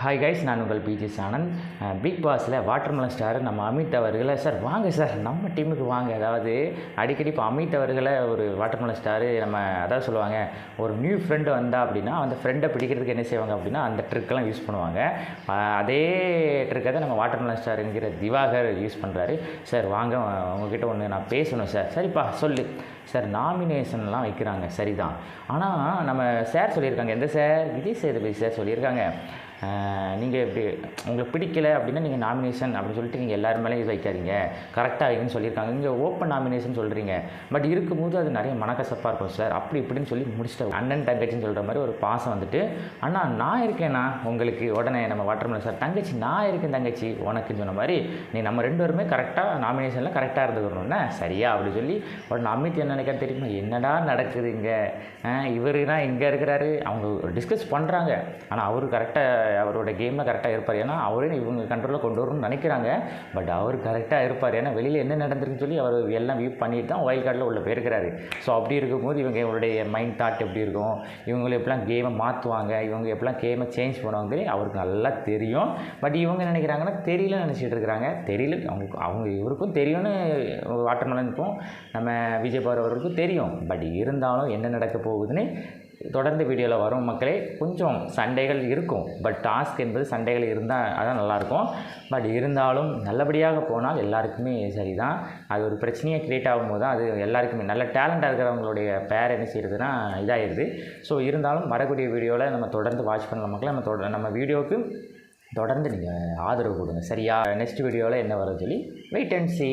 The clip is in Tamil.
ஹாய் கைஸ் நான் உங்கள் பிஜி சானந்த் பிக் பாஸில் வாட்டர்மெலன் ஸ்டார் நம்ம அமித் அவர்களை சார் வாங்க சார் நம்ம டீமுக்கு வாங்க. அதாவது அடிக்கடி இப்போ அமித் அவர்களை ஒரு வாட்டர்மெலன் ஸ்டார் நம்ம அதாவது சொல்லுவாங்க ஒரு நியூ ஃப்ரெண்டு வந்தா அப்படின்னா அந்த ஃப்ரெண்டை பிடிக்கிறதுக்கு என்ன செய்வாங்க அப்படின்னா அந்த ட்ரிக்கெல்லாம் யூஸ் பண்ணுவாங்க. அதே ட்ரிக்கை தான் நம்ம வாட்டர்மெலன் ஸ்டாருங்கிற திவாகர் யூஸ் பண்ணுறாரு சார் வாங்க உங்ககிட்ட ஒன்று நான் பேசணும் சார் சரிப்பா சொல்லு. சார் நாமினேஷன்லாம் வைக்கிறாங்க சரிதான். ஆனால் நம்ம சார் சொல்லியிருக்காங்க. எந்த சார் விஜய் சேதுபதி சார் சொல்லியிருக்காங்க. நீங்கள் இப்படி உங்களுக்கு பிடிக்கல அப்படின்னா நீங்கள் நாமினேஷன் அப்படின்னு சொல்லிட்டு நீங்கள் எல்லாரும் மேலே இது வைக்காதீங்க. கரெக்டாக இருக்குன்னு சொல்லியிருக்காங்க. இங்கே ஓப்பன் நாமினேஷன் சொல்கிறீங்க பட் இருக்கும்போது அது நிறைய மனக்கசப்பாக இருக்கும் சார் அப்படி இப்படின்னு சொல்லி முடிச்சிட்டு அண்ணன் தங்கச்சின்னு சொல்கிற மாதிரி ஒரு பாசம் வந்துட்டு அண்ணா நான் இருக்கேண்ணா. உங்களுக்கு உடனே நம்ம வாட்டர்மெலன் சார் தங்கச்சி நான் இருக்கேன் தங்கச்சி. உனக்குன்னு சொன்ன மாதிரி நீ நம்ம ரெண்டு பேருமே கரெக்டாக நாமினேஷனில் கரெக்டாக இருந்துக்கணும்னா. சரியா? அப்படி சொல்லி உடனே அமித் என்ன நினைக்க தெரியுமா? என்னடா நடக்குது இங்கே? இவர் தான் இங்கே இருக்கிறாரு. அவங்க டிஸ்கஸ் பண்ணுறாங்க ஆனால் அவர் கரெக்டாக அவரோட கேமில் கரெக்டாக இருப்பார். ஏன்னா அவரே இவங்க கண்ட்ரோலில் கொண்டு வரணும்னு நினைக்கிறாங்க. பட் அவர் கரெக்டாக இருப்பார். ஏன்னா வெளியில் என்ன நடந்திருக்குன்னு சொல்லி அவர் எல்லாம் வியூ பண்ணிட்டு தான் ஒயில் கார்டில் உள்ள போயிருக்கிறாரு. ஸோ அப்படி இருக்கும்போது இவங்க இவருடைய மைண்ட் தாட் எப்படி இருக்கும்? இவங்களை எப்படிலாம் கேமை மாற்றுவாங்க இவங்க எப்படிலாம் கேமை சேஞ்ச் பண்ணுவாங்க அவருக்கு நல்லா தெரியும். பட் இவங்க நினைக்கிறாங்கன்னா தெரியலன்னு நினச்சிட்டு இருக்கிறாங்க. தெரியல. அவங்க அவங்க இவருக்கும் தெரியும்னு வாட்டர்மலனுக்கும் நம்ம விஜய் பவர் அவருக்கும் தெரியும். பட் இருந்தாலும் என்ன நடக்க போகுதுன்னு தொடர்ந்து வீடியோவில் வரும். மக்களே கொஞ்சம் சண்டைகள் இருக்கும். பட் டாஸ்க் என்பது சண்டைகள் இருந்தால் அதான் நல்லாயிருக்கும் பட் இருந்தாலும் நல்லபடியாக போனால் எல்லாருக்குமே சரி தான் அது ஒரு பிரச்சனையை க்ரியேட் ஆகும்போது தான் அது எல்லாருக்குமே நல்ல டேலண்டாக இருக்கிறவங்களுடைய பேர் என்ன செய்யுதுன்னா இதாகிடுது ஸோ இருந்தாலும் வரக்கூடிய வீடியோவில் நம்ம தொடர்ந்து வாட்ச் பண்ணலாம். மக்களே நம்ம தொட நம்ம வீடியோவுக்கு தொடர்ந்து நீங்கள் ஆதரவு கொடுங்க. சரியா? நெக்ஸ்ட் வீடியோவில் என்ன வரும்னு சொல்லி வெயிட் அண்ட் சி